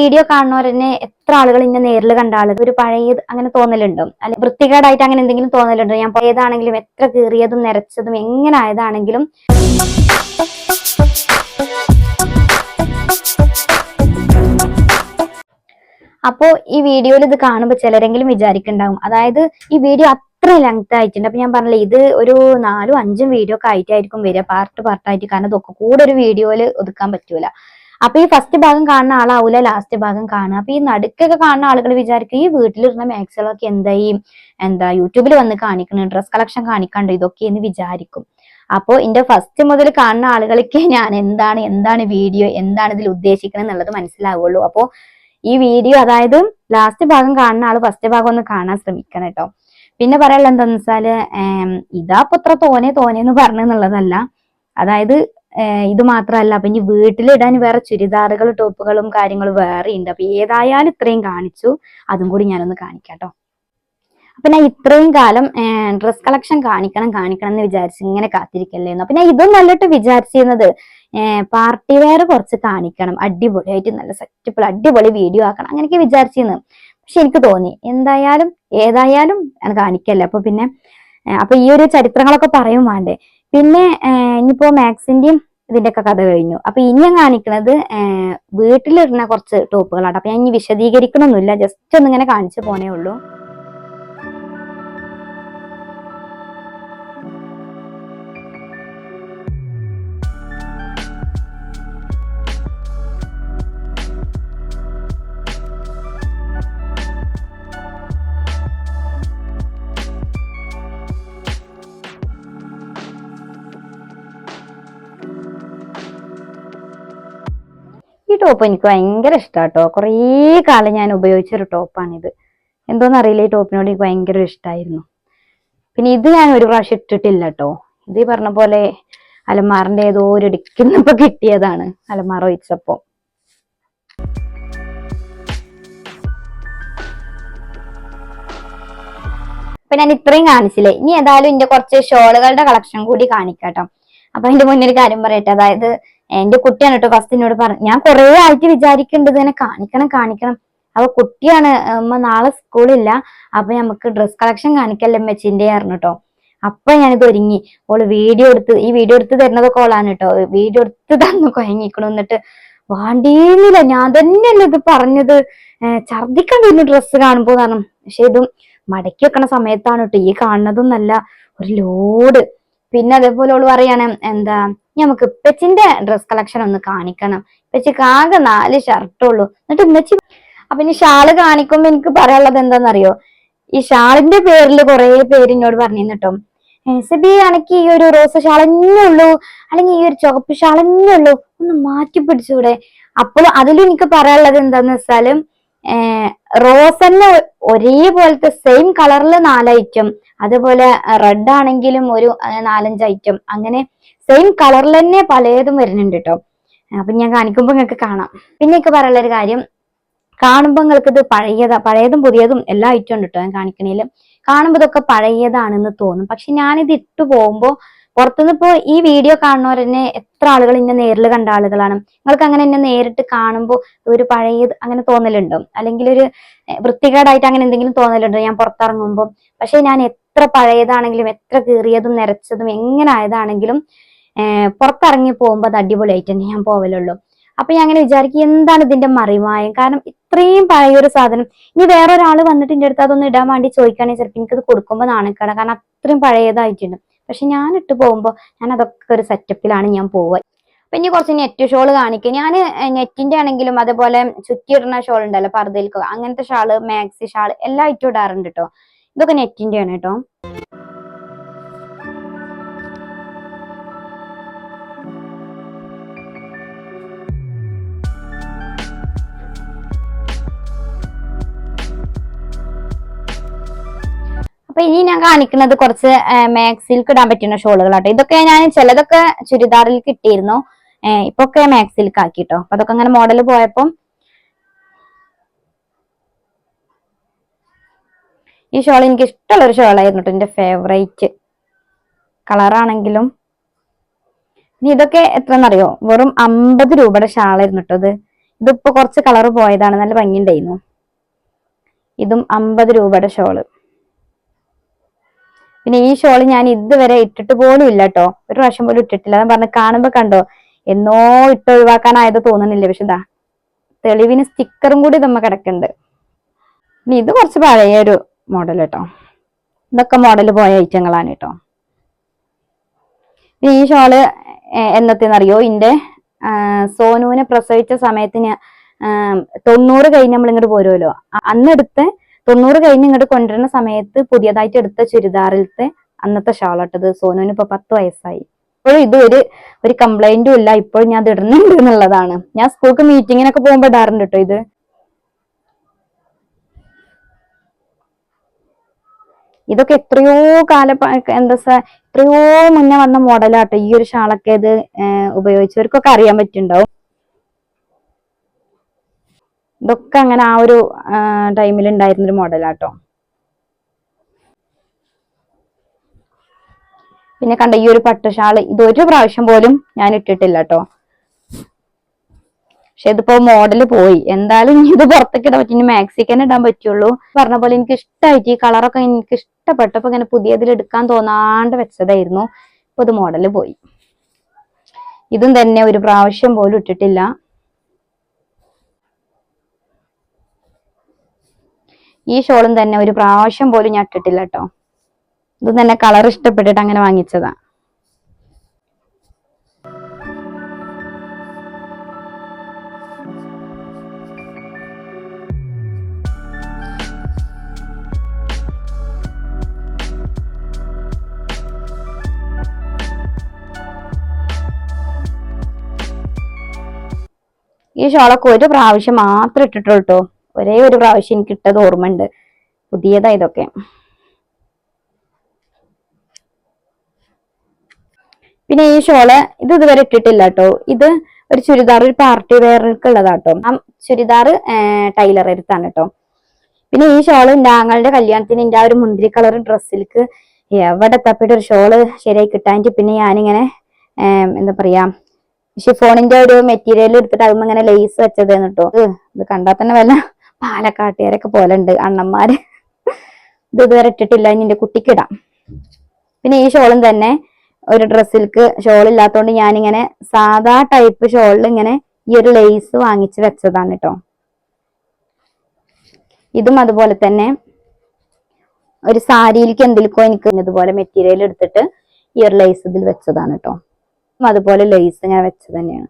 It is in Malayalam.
വീഡിയോ കാണുന്നവരെന്നെ എത്ര ആളുകൾ ഇന്നെ നേരിൽ കണ്ട ആളുകൾ ഒരു പഴയ അങ്ങനെ തോന്നലുണ്ടോ? അല്ലെ വൃത്തികേടായിട്ട് അങ്ങനെ എന്തെങ്കിലും തോന്നലുണ്ടോ? ഞാൻ പഴയതാണെങ്കിലും എത്ര കീറിയതും നിരച്ചതും എങ്ങനെ ആയതാണെങ്കിലും അപ്പോ ഈ വീഡിയോയിൽ ഇത് കാണുമ്പോൾ ചിലരെങ്കിലും വിചാരിക്കുന്നുണ്ടാവും അതായത് ഈ വീഡിയോ അത്ര ലെങ്ത് ആയിട്ടുണ്ട്. അപ്പൊ ഞാൻ പറഞ്ഞില്ലേ ഇത് ഒരു നാലും അഞ്ചും വീഡിയോ ഒക്കെ ആയിട്ടായിരിക്കും വരിക. പാർട്ട് പാർട്ടായിട്ട് കാരണം ഇതൊക്കെ കൂടെ ഒരു വീഡിയോയിൽ ഒതുക്കാൻ പറ്റൂല. അപ്പൊ ഈ ഫസ്റ്റ് ഭാഗം കാണുന്ന ആളാവൂല ലാസ്റ്റ് ഭാഗം കാണുക. അപ്പൊ ഈ നടുക്കൊക്കെ കാണുന്ന ആളുകൾ വിചാരിക്കും ഈ വീട്ടിലിരുന്ന മാക്സുകളൊക്കെ എന്തായി? എന്താ യൂട്യൂബിൽ വന്ന് കാണിക്കണം ഡ്രസ് കളക്ഷൻ കാണിക്കണ്ടോ ഇതൊക്കെ എന്ന് വിചാരിക്കും. അപ്പോൾ എന്റെ ഫസ്റ്റ് മുതൽ കാണുന്ന ആളുകൾക്ക് ഞാൻ എന്താണ് എന്താണ് വീഡിയോ എന്താണ് ഇതിൽ ഉദ്ദേശിക്കുന്നത് എന്നുള്ളത് മനസ്സിലാവുള്ളൂ. അപ്പോൾ ഈ വീഡിയോ അതായത് ലാസ്റ്റ് ഭാഗം കാണുന്ന ആൾ ഫസ്റ്റ് ഭാഗം ഒന്ന് കാണാൻ ശ്രമിക്കണം കേട്ടോ. പിന്നെ പറയാനുള്ള എന്താന്ന് വെച്ചാൽ ഇതാ ഇപ്പൊ ഇത്ര തോനെ തോനെന്ന് പറഞ്ഞെന്നുള്ളതല്ല. അതായത് ഇത് മാത്രമല്ല അപ്പൊ ഇനി വീട്ടിലിടാൻ വേറെ ചുരിദാറുകൾ ടോപ്പുകളും കാര്യങ്ങളും വേറെ ഉണ്ട്. അപ്പൊ ഏതായാലും ഇത്രയും കാണിച്ചു. അതും കൂടി ഞാനൊന്ന് കാണിക്കാം കേട്ടോ അപ്പൊ ഞാൻ ഇത്രയും കാലം ഡ്രസ് കളക്ഷൻ കാണിക്കണം കാണിക്കണം എന്ന് വിചാരിച്ച് ഇങ്ങനെ കാത്തിരിക്കല്ലേന്നു. അപ്പൊ ഞാൻ ഇതും നല്ലിട്ട് വിചാരിച്ചിരുന്നത് പാർട്ടി വെയർ കുറച്ച് കാണിക്കണം. അടിപൊളിയായിട്ട് നല്ല സെറ്റപ്പിൾ അടിപൊളി വീഡിയോ ആക്കണം. അങ്ങനെയൊക്കെ വിചാരിച്ചിരുന്നു. പക്ഷെ എനിക്ക് തോന്നി എന്തായാലും ഏതായാലും കാണിക്കല്ലേ? അപ്പൊ പിന്നെ അപ്പൊ ഈ ഒരു ചരിത്രങ്ങളൊക്കെ പറയും വേണ്ടേ പിന്നെ ഇനിയിപ്പോ മാക്സിന്റെയും ഇതിന്റെ ഒക്കെ കഥ കഴിഞ്ഞു. അപ്പൊ ഇനി ഞാൻ കാണിക്കുന്നത് വീട്ടിലിരുന്ന കുറച്ച് ടോപ്പുകളാണ്. അപ്പൊ ഞാൻ ഇനി വിശദീകരിക്കണമൊന്നുമില്ല ജസ്റ്റ് ഒന്നിങ്ങനെ കാണിച്ചു പോണേ ഉള്ളൂ. ടോപ്പ് എനിക്ക് ഭയങ്കര ഇഷ്ടാട്ടോ കുറേ കാലം ഞാൻ ഉപയോഗിച്ചൊരു ടോപ്പാണിത്. എന്തോന്നറിയില്ല ഈ ടോപ്പിനോട് എനിക്ക് ഭയങ്കര ഇഷ്ടമായിരുന്നു പിന്നെ ഇത് ഞാൻ ഒരു പ്രാവശ്യം ഇട്ടിട്ടില്ല കേട്ടോ ഇത് ഈ പറഞ്ഞ പോലെ അലമാറിന്റെ ഏതോ ഒരു ഇടിക്കുന്നപ്പോ കിട്ടിയതാണ് അലമാറ വെച്ചപ്പോ അപ്പൊ ഞാൻ ഇത്രയും കാണിച്ചില്ലേ? ഇനി ഏതായാലും എന്റെ കുറച്ച് ഷോളുകളുടെ കളക്ഷൻ കൂടി കാണിക്കാട്ടോ. അപ്പൊ അതിന്റെ മുന്നിൽ ഒരു കാര്യം പറയട്ടെ. അതായത് എന്റെ കുട്ടിയാണ് കേട്ടോ ഫസ്റ്റ് എന്നോട് പറഞ്ഞു. ഞാൻ കുറെ ആയിട്ട് വിചാരിക്കേണ്ടത് ഇതിനെ കാണിക്കണം കാണിക്കണം. അപ്പൊ കുട്ടിയാണ് അമ്മ നാളെ സ്കൂളില്ല. അപ്പൊ നമുക്ക് ഡ്രസ് കളക്ഷൻ കാണിക്കല്ലേ മെച്ചിന്റെ ആയിരുന്നു കേട്ടോ അപ്പൊ ഞാനിത് ഒരുങ്ങി. ഓൾ വീഡിയോ എടുത്ത് ഈ വീഡിയോ എടുത്ത് തരുന്നതൊക്കെ ഓളാണ് കേട്ടോ വീഡിയോ എടുത്ത് തന്നു കൊയങ്ങിക്കണു. എന്നിട്ട് വാണ്ടിയില്ല ഞാൻ തന്നെയല്ല ഇത് പറഞ്ഞത്. ഛർദിക്കണ്ടിരുന്നു വരുന്നു ഡ്രസ്സ് കാണുമ്പോ കാരണം. പക്ഷെ ഇതും മടക്കി വെക്കണ സമയത്താണ് കേട്ടോ ഈ കാണുന്നതും നല്ല ഒരു ലോഡ് പിന്നെ അതേപോലെ ഓൾ പറയാണ് എന്താ നമുക്ക് ഇപ്പച്ചിന്റെ ഡ്രസ് കളക്ഷൻ ഒന്ന് കാണിക്കണം. ഇപ്പച്ചിക്ക് ആകെ നാല് ഷർട്ടുള്ളൂ എന്നിട്ട് ഇമ്മച്ചി അപ്പൊ ഇനി ഷാൾ കാണിക്കുമ്പോ എനിക്ക് പറയാനുള്ളത് എന്താണെന്നറിയോ? ഈ ഷാളിന്റെ പേരിൽ കുറെ പേര് എന്നോട് പറഞ്ഞിരുന്നു എസബി ആണെങ്കിൽ ഈ ഒരു റോസ് ഷാളന്നെ ഉള്ളൂ. അല്ലെങ്കിൽ ഈ ഒരു ചുവപ്പ് ഷാളന്നെ ഉള്ളൂ. ഒന്ന് മാറ്റി പിടിച്ചൂടെ. അപ്പോൾ അതിലും എനിക്ക് പറയാനുള്ളത് എന്താന്ന് വെച്ചാലും റോസ് തന്നെ ഒരേപോലത്തെ സെയിം കളറിൽ നാലൈറ്റം അതുപോലെ റെഡ് ആണെങ്കിലും ഒരു നാലഞ്ച് ഐറ്റം അങ്ങനെ സെയിം കളറിൽ തന്നെ പലതും വരുന്നുണ്ട് കേട്ടോ അപ്പൊ ഞാൻ കാണിക്കുമ്പോ നിങ്ങൾക്ക് കാണാം. പിന്നെ എനിക്ക് പറയാനുള്ള ഒരു കാര്യം കാണുമ്പോൾ നിങ്ങൾക്ക് ഇത് പഴയതാ പഴയതും പുതിയതും എല്ലാ ഐറ്റം ഉണ്ട് കേട്ടോ ഞാൻ കാണിക്കണേലും. കാണുമ്പോൾ ഇതൊക്കെ പഴയതാണെന്ന് തോന്നും. പക്ഷെ ഞാനിത് ഇട്ടു പോകുമ്പോൾ പുറത്തുനിന്ന് ഇപ്പോ ഈ വീഡിയോ കാണുന്നവരെന്നെ എത്ര ആളുകൾ ഇന്നെ നേരിൽ കണ്ട ആളുകളാണ്. നിങ്ങൾക്ക് അങ്ങനെ എന്നെ നേരിട്ട് കാണുമ്പോൾ ഒരു പഴയത് അങ്ങനെ തോന്നലുണ്ടോ? അല്ലെങ്കിൽ ഒരു വൃത്തികേടായിട്ട് അങ്ങനെ എന്തെങ്കിലും തോന്നലുണ്ടോ? ഞാൻ പുറത്തിറങ്ങുമ്പോൾ പക്ഷെ ഞാൻ എത്ര പഴയതാണെങ്കിലും എത്ര കീറിയതും നിരച്ചതും എങ്ങനെ ആയതാണെങ്കിലും പുറത്തിറങ്ങി പോകുമ്പോൾ അത് അടിപൊളിയായിട്ട് തന്നെ ഞാൻ പോവലുള്ളൂ. അപ്പൊ ഞാൻ അങ്ങനെ വിചാരിക്കും എന്താണ് ഇതിന്റെ മറിമായം? കാരണം ഇത്രയും പഴയ ഒരു സാധനം. ഇനി വേറെ ഒരാൾ വന്നിട്ട് എന്റെ അടുത്ത് അതൊന്നും ഇടാൻ വേണ്ടി ചോദിക്കുകയാണെങ്കിൽ ചിലപ്പോൾ എനിക്കത് കൊടുക്കുമ്പോൾ നാണക്കേടാ. കാരണം അത്രയും പഴയതായിട്ടുണ്ട്. പക്ഷെ ഞാൻ ഇട്ട് പോകുമ്പോൾ ഞാൻ അതൊക്കെ ഒരു സെറ്റപ്പിലാണ് ഞാൻ പോവുക. ഇനി കുറച്ച് നെറ്റ് ഷോൾ കാണിക്കും. ഞാൻ നെറ്റിന്റെ ആണെങ്കിലും അതേപോലെ ചുറ്റിയിടുന്ന ഷോൾ ഉണ്ടല്ലോ പർദ്ദയിൽക്ക് അങ്ങനത്തെ ഷാൾ മാക്സി ഷാൾ എല്ലാം ഇട്ടും ഇടാറുണ്ട് കേട്ടോ ഇതൊക്കെ നെറ്റിന്റെ ആണ് കേട്ടോ അപ്പൊ ഇനി ഞാൻ കാണിക്കുന്നത് കുറച്ച് മാക്സിൽക്ക് ഇടാൻ പറ്റുന്ന ഷോളുകളാട്ടോ. ഇതൊക്കെ ഞാൻ ചിലതൊക്കെ ചുരിദാറിൽ കിട്ടിയിരുന്നു. ഇപ്പൊ ഒക്കെ മാക്സിൽക്ക് ആക്കിട്ടോ. അപ്പൊ അതൊക്കെ അങ്ങനെ മോഡൽ പോയപ്പം ഈ ഷോൾ എനിക്ക് ഇഷ്ടമുള്ള ഒരു ഷോളായിരുന്നു എന്റെ ഫേവറേറ്റ് കളറാണെങ്കിലും ഇനി ഇതൊക്കെ എത്രന്നറിയോ വെറും അമ്പത് രൂപയുടെ ഷാളായിരുന്നു കേട്ടോ ഇത്. ഇതിപ്പോ കുറച്ച് കളർ പോയതാണ്. നല്ല ഭംഗിയുണ്ടായിരുന്നു. ഇതും അമ്പത് രൂപയുടെ ഷോൾ. പിന്നെ ഈ ഷോൾ ഞാൻ ഇതുവരെ ഇട്ടിട്ട് പോലും ഇല്ല കേട്ടോ ഒരു പ്രാവശ്യം പോലും ഇട്ടിട്ടില്ല. ഞാൻ പറഞ്ഞ കാണുമ്പോ കണ്ടോ? എന്നോ ഇട്ട് ഒഴിവാക്കാനായത് തോന്നുന്നില്ല. പക്ഷെ ഇതാ തെളിവിന് സ്റ്റിക്കറും കൂടി നമ്മ കിടക്കുന്നുണ്ട്. ഇനി ഇത് കുറച്ച് പഴയ ഒരു മോഡൽ കേട്ടോ ഇതൊക്കെ മോഡൽ പോയ ഐറ്റങ്ങളാണ് കേട്ടോ. ഈ ഷോൾ എന്നത്തെന്നറിയോ? ഇന്റെ സോനുവിനെ പ്രസവിച്ച സമയത്ത് ഞാൻ ആ, തൊണ്ണൂറ് കഴിഞ്ഞ് നമ്മൾ ഇങ്ങോട്ട് പോരുമല്ലോ അ- അന്ന് എടുത്ത് തൊണ്ണൂറ് കഴിഞ്ഞ് ഇങ്ങോട്ട് കൊണ്ടുവരുന്ന സമയത്ത് പുതിയതായിട്ട് എടുത്ത ചുരിദാറിലത്തെ അന്നത്തെ ഷാളട്ടത് സോനുവിന് ഇപ്പൊ പത്ത് വയസ്സായി. ഇപ്പോഴും ഇത് ഒരു ഒരു കംപ്ലൈന്റും ഇല്ല. ഇപ്പോഴും ഞാൻ ഇടുന്നുണ്ട് എന്നുള്ളതാണ്. ഞാൻ സ്കൂൾക്ക് മീറ്റിങ്ങിനൊക്കെ പോകുമ്പോ ഇടാറുണ്ട് കേട്ടോ ഇത്. ഇതൊക്കെ എത്രയോ കാല എന്താ എത്രയോ മുന്നേ വന്ന മോഡലാട്ടോ ഈ ഒരു ഷാളൊക്കെ ഇത് ഉപയോഗിച്ചവർക്കൊക്കെ അറിയാൻ പറ്റുണ്ടാവും. ഇതൊക്കെ അങ്ങനെ ആ ഒരു ടൈമിൽ ഉണ്ടായിരുന്ന ഒരു മോഡലാട്ടോ പിന്നെ കണ്ട ഈ ഒരു പട്ടുഷാൾ ഇത് ഒരു പ്രാവശ്യം പോലും ഞാൻ ഇട്ടിട്ടില്ല കേട്ടോ പക്ഷെ ഇതിപ്പോ മോഡൽ പോയി. എന്തായാലും ഇനി ഇത് പുറത്തേക്ക് ഇടാൻ പറ്റും ഇനി മാക്സിക്കന്നെ ഇടാൻ പറ്റുള്ളൂ. പറഞ്ഞ പോലെ എനിക്ക് ഇഷ്ടമായിട്ട് ഈ കളറൊക്കെ എനിക്ക് ഇഷ്ടപ്പെട്ടപ്പോ ഇങ്ങനെ പുതിയതിൽ എടുക്കാൻ തോന്നാണ്ട് വെച്ചതായിരുന്നു. ഇപ്പൊ ഇത് മോഡൽ പോയി. ഇതും തന്നെ ഒരു പ്രാവശ്യം പോലും ഇട്ടിട്ടില്ല. ഈ ഷോളും തന്നെ ഒരു പ്രാവശ്യം പോലും ഞാൻ ഇട്ടിട്ടില്ല കേട്ടോ ഇത് തന്നെ കളർ ഇഷ്ടപ്പെട്ടിട്ട് അങ്ങനെ വാങ്ങിച്ചതാ. ഈ ഷോളൊക്കെ ഒരു പ്രാവശ്യം മാത്രം ഇട്ടിട്ടുള്ളൂ കേട്ടോ ഒരേ ഒരു പ്രാവശ്യം എനിക്ക് ഇട്ടത് ഓർമ്മയുണ്ട്. പുതിയതാ ഇതൊക്കെ. പിന്നെ ഈ ഷോൾ ഇത് ഇതുവരെ ഇട്ടിട്ടില്ല കേട്ടോ. ഇത് ഒരു ചുരിദാർ ഒരു പാർട്ടി വെയർക്ക് ഉള്ളതാട്ടോ ആ ചുരിദാർ ടൈലർ എടുത്താണ് കേട്ടോ. പിന്നെ ഈ ഷോൾ ഞങ്ങളുടെ കല്യാണത്തിന് എന്റെ ആ ഒരു മുന്തിരി കളർ ഡ്രസ്സിലേക്ക് എവിടെ തപ്പിട്ട് ഒരു ഷോൾ ശരിയായി കിട്ടാനിട്ട് പിന്നെ ഞാനിങ്ങനെ എന്താ പറയാ ഷിഫോണിന്റെ ഒരു മെറ്റീരിയൽ എടുത്തിട്ട് അതിന് ഇങ്ങനെ ലേസ് വെച്ചത് കേട്ടോ. ഇത് കണ്ടാൽ തന്നെ വല്ല പാലക്കാട്ടുകാരൊക്കെ പോലെ ഉണ്ട് അണ്ണന്മാര്. ഇത് ഇതുവരെ ഇട്ടിട്ടില്ല. ഇനി എന്റെ കുട്ടിക്കിടാം പിന്നെ ഈ ഷോളും തന്നെ ഒരു ഡ്രസ്സിൽക്ക് ഷോൾ ഇല്ലാത്തതുകൊണ്ട് ഞാനിങ്ങനെ സാധാ ടൈപ്പ് ഷോളിൽ ഇങ്ങനെ ഈ ഒരു ലേസ് വാങ്ങിച്ച് വെച്ചതാണ് കേട്ടോ ഇതും അതുപോലെ തന്നെ ഒരു സാരിയിലേക്ക് എന്തിലേക്കോ എനിക്ക് ഇതുപോലെ മെറ്റീരിയൽ എടുത്തിട്ട് ഈ ഒരു ലേസ് ഇതിൽ വെച്ചതാണ് കേട്ടോ അതുപോലെ ലേസ് ഞാൻ വെച്ചത് തന്നെയാണ്.